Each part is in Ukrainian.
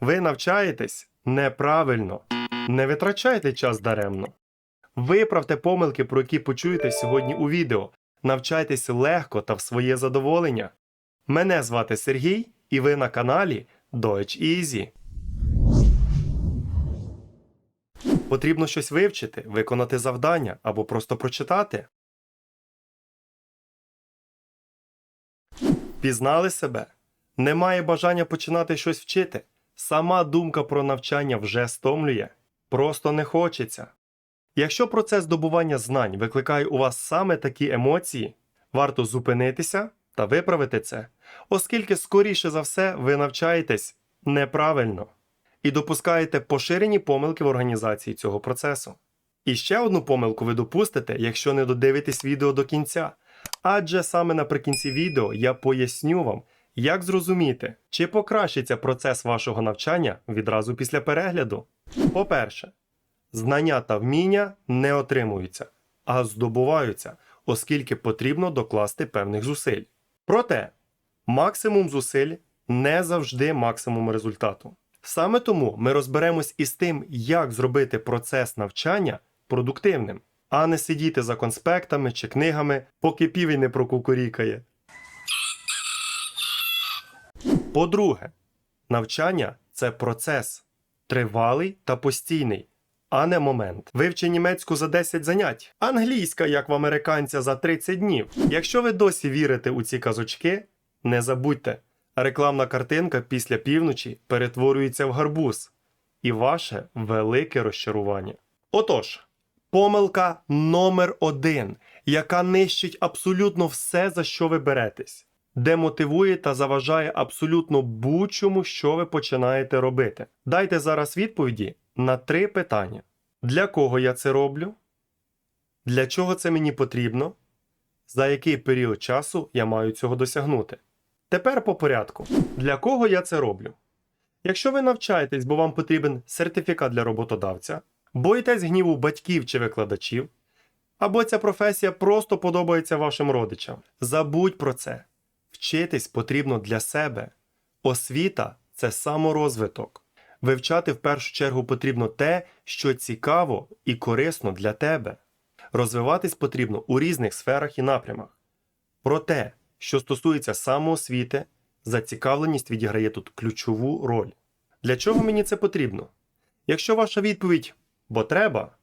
Ви навчаєтесь неправильно. Не витрачайте час даремно. Виправте помилки, про які почуєте сьогодні у відео. Навчайтесь легко та в своє задоволення. Мене звати Сергій, і ви на каналі Deutsch Easy. Потрібно щось вивчити, виконати завдання або просто прочитати. Пізнали себе? Немає бажання починати щось вчити. Сама думка про навчання вже стомлює. Просто не хочеться. Якщо процес здобування знань викликає у вас саме такі емоції, варто зупинитися та виправити це, оскільки, скоріше за все, ви навчаєтесь неправильно і допускаєте поширені помилки в організації цього процесу. І ще одну помилку ви допустите, якщо не додивитесь відео до кінця. Адже саме наприкінці відео я поясню вам, як зрозуміти, чи покращиться процес вашого навчання відразу після перегляду. По-перше, знання та вміння не отримуються, а здобуваються, оскільки потрібно докласти певних зусиль. Проте, максимум зусиль не завжди максимум результату. Саме тому ми розберемось із тим, як зробити процес навчання продуктивним, а не сидіти за конспектами чи книгами, поки півень не прокукурікає. По-друге, навчання це процес тривалий та постійний, а не момент. Вивчи німецьку за 10 занять, англійська, як в американця, за 30 днів. Якщо ви досі вірите у ці казочки, не забудьте, рекламна картинка після півночі перетворюється в гарбуз, і ваше велике розчарування. Отож, помилка номер один, яка нищить абсолютно все, за що ви беретесь демотивує та заважає абсолютно будь-чому, що ви починаєте робити. Дайте зараз відповіді на три питання: для кого я це роблю? Для чого це мені потрібно? За який період часу я маю цього досягнути? Тепер по порядку. Для кого я це роблю? Якщо ви навчаєтесь, бо вам потрібен сертифікат для роботодавця, боїтесь гніву батьків чи викладачів, або ця професія просто подобається вашим родичам, забудь про це. Вчитись потрібно для себе. Освіта це саморозвиток. Вивчати в першу чергу потрібно те, що цікаво і корисно для тебе. Розвиватись потрібно у різних сферах і напрямах. Проте, що стосується самоосвіти, зацікавленість відіграє тут ключову роль. Для чого мені це потрібно? Якщо ваша відповідь бо треба,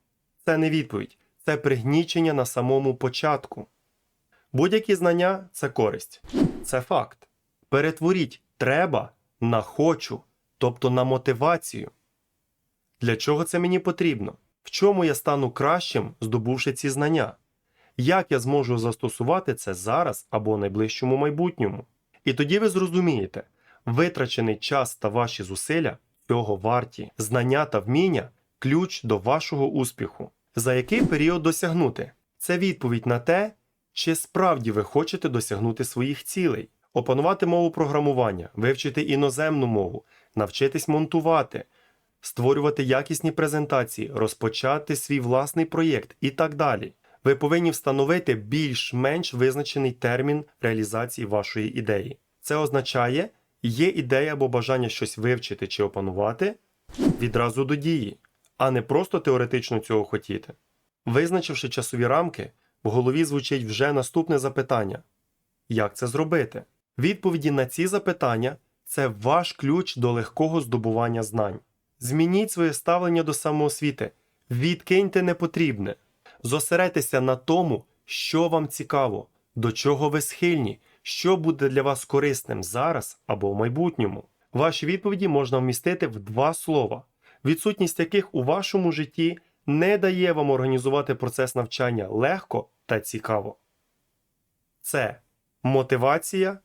це не відповідь, це пригнічення на самому початку. Будь-які знання це користь, це факт. Перетворіть треба на хочу, тобто на мотивацію. Для чого це мені потрібно? В чому я стану кращим, здобувши ці знання? Як я зможу застосувати це зараз або найближчому майбутньому? І тоді ви зрозумієте, витрачений час та ваші зусилля цього варті, знання та вміння ключ до вашого успіху. За який період досягнути? Це відповідь на те, чи справді ви хочете досягнути своїх цілей, опанувати мову програмування, вивчити іноземну мову, навчитись монтувати, створювати якісні презентації, розпочати свій власний проєкт і так далі. Ви повинні встановити більш-менш визначений термін реалізації вашої ідеї. Це означає, є ідея або бажання щось вивчити чи опанувати відразу до дії, а не просто теоретично цього хотіти. Визначивши часові рамки, в голові звучить вже наступне запитання: як це зробити? Відповіді на ці запитання це ваш ключ до легкого здобування знань. Змініть своє ставлення до самоосвіти, відкиньте непотрібне, зосередьтеся на тому, що вам цікаво, до чого ви схильні, що буде для вас корисним зараз або в майбутньому. Ваші відповіді можна вмістити в два слова, відсутність яких у вашому житті не дає вам організувати процес навчання легко та цікаво. Це мотивація,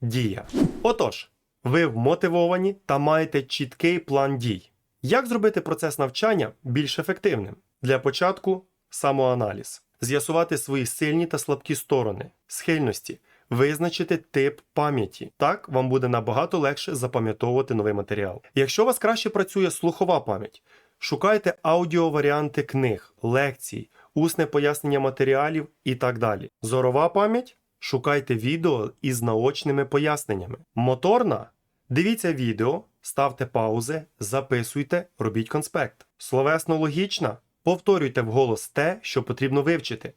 дія. Отож, ви вмотивовані та маєте чіткий план дій. Як зробити процес навчання більш ефективним? Для початку самоаналіз, з'ясувати свої сильні та слабкі сторони, схильності, визначити тип пам'яті. Так вам буде набагато легше запам'ятовувати новий матеріал. Якщо у вас краще працює слухова пам'ять, шукайте аудіоваріанти книг, лекцій, усне пояснення матеріалів і так далі. Зорова пам'ять шукайте відео із наочними поясненнями. Моторна Дивіться відео, ставте паузи, записуйте, робіть конспект. Словесно логічна. Повторюйте вголос те, що потрібно вивчити.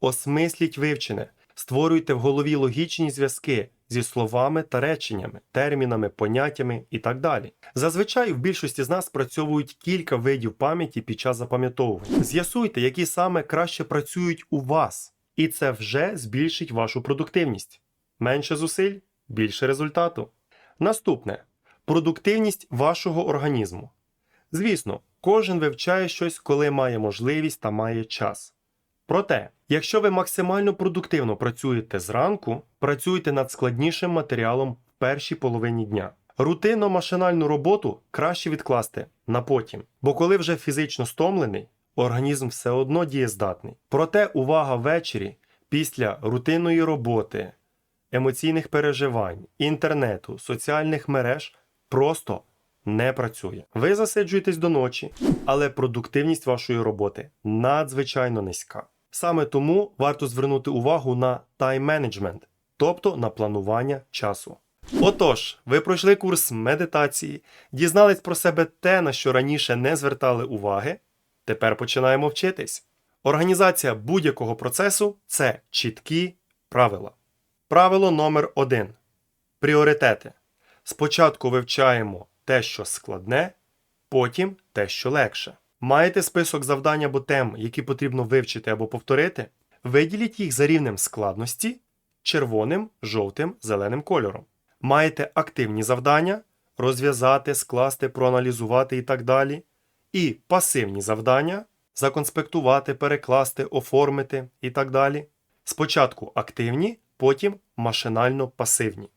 Осмисліть вивчене. Створюйте в голові логічні зв'язки зі словами та реченнями, термінами, поняттями і так далі. Зазвичай в більшості з нас працьовують кілька видів пам'яті під час запам'ятовування. З'ясуйте, які саме краще працюють у вас, і це вже збільшить вашу продуктивність. Менше зусиль, більше результату. Наступне продуктивність вашого організму. Звісно, кожен вивчає щось, коли має можливість та має час. Проте, якщо ви максимально продуктивно працюєте зранку, працюйте над складнішим матеріалом в першій половині дня. Рутинно машинальну роботу краще відкласти на потім, бо коли вже фізично стомлений, організм все одно дієздатний. Проте увага ввечері після рутинної роботи, емоційних переживань, інтернету, соціальних мереж просто не працює. Ви засиджуєтесь до ночі, але продуктивність вашої роботи надзвичайно низька. Саме тому варто звернути увагу на тайм-менеджмент, тобто на планування часу. Отож, ви пройшли курс медитації, дізнались про себе те, на що раніше не звертали уваги. Тепер починаємо вчитись. Організація будь-якого процесу це чіткі правила. Правило номер 1 Пріоритети. Спочатку вивчаємо те, що складне, потім те, що легше. Маєте список завдань або тем, які потрібно вивчити або повторити. Виділіть їх за рівнем складності червоним, жовтим, зеленим кольором. Маєте активні завдання розв'язати, скласти, проаналізувати і так далі. І пасивні завдання законспектувати, перекласти, оформити і так далі. Спочатку активні, потім машинально пасивні.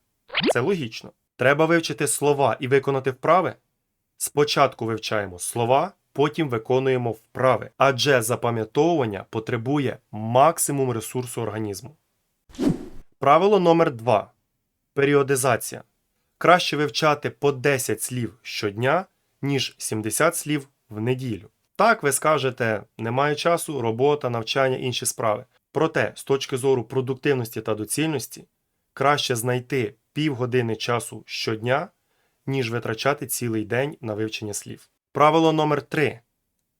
Це логічно. Треба вивчити слова і виконати вправи. Спочатку вивчаємо слова, потім виконуємо вправи, адже запам'ятовування потребує максимум ресурсу організму. Правило номер 2 Періодизація. Краще вивчати по 10 слів щодня, ніж 70 слів в неділю. Так, ви скажете, немає часу, робота, навчання, інші справи. Проте, з точки зору продуктивності та доцільності, краще знайти півгодини часу щодня, ніж витрачати цілий день на вивчення слів. Правило номер 3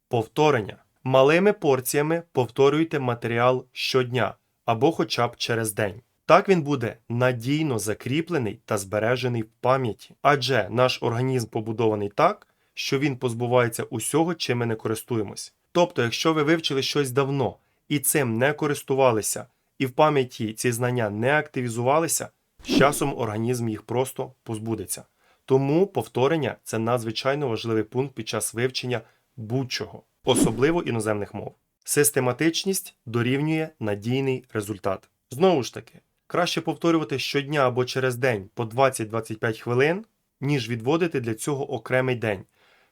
Повторення. Малими порціями повторюйте матеріал щодня або хоча б через день. Так він буде надійно закріплений та збережений в пам'яті, адже наш організм побудований так, що він позбувається усього, чим ми не користуємось. Тобто, якщо ви вивчили щось давно і цим не користувалися, і в пам'яті ці знання не активізувалися, з часом організм їх просто позбудеться. Тому повторення це надзвичайно важливий пункт під час вивчення будь-чого, особливо іноземних мов. Систематичність дорівнює надійний результат. Знову ж таки, краще повторювати щодня або через день по 20-25 хвилин, ніж відводити для цього окремий день.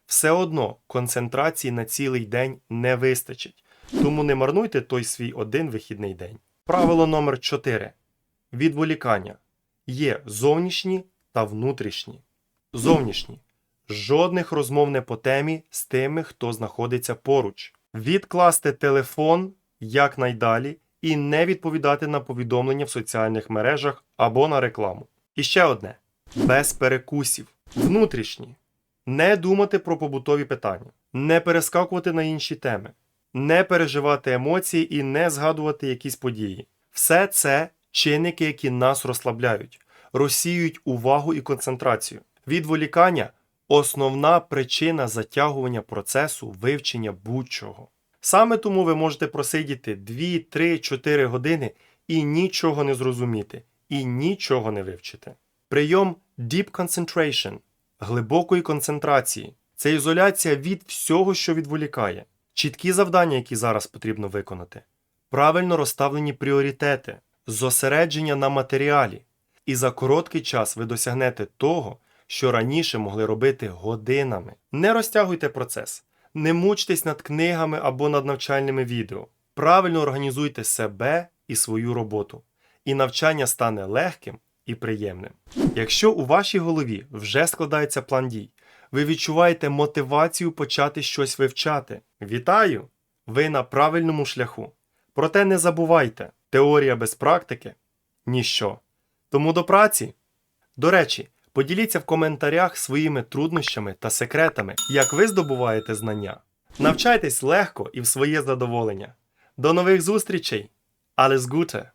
Все одно концентрації на цілий день не вистачить, тому не марнуйте той свій один вихідний день. Правило номер 4 Відволікання є зовнішні та внутрішні. Зовнішні. Жодних розмов не по темі з тими, хто знаходиться поруч. Відкласти телефон якнайдалі і не відповідати на повідомлення в соціальних мережах або на рекламу. І ще одне: без перекусів. Внутрішні. Не думати про побутові питання, не перескакувати на інші теми, не переживати емоції і не згадувати якісь події. Все це чинники, які нас розслабляють, розсіюють увагу і концентрацію. Відволікання основна причина затягування процесу вивчення будь-чого. Саме тому ви можете просидіти 2, 3, 4 години і нічого не зрозуміти, і нічого не вивчити. Прийом Deep Concentration глибокої концентрації. Це ізоляція від всього, що відволікає, чіткі завдання, які зараз потрібно виконати, правильно розставлені пріоритети, зосередження на матеріалі, і за короткий час ви досягнете того, що раніше могли робити годинами. Не розтягуйте процес, не мучтесь над книгами або над навчальними відео. Правильно організуйте себе і свою роботу, і навчання стане легким і приємним. Якщо у вашій голові вже складається план дій, ви відчуваєте мотивацію почати щось вивчати. Вітаю! Ви на правильному шляху. Проте не забувайте, теорія без практики ніщо. Тому до праці. До речі, Поділіться в коментарях своїми труднощами та секретами, як ви здобуваєте знання. Навчайтесь легко і в своє задоволення. До нових зустрічей! Alles Gute!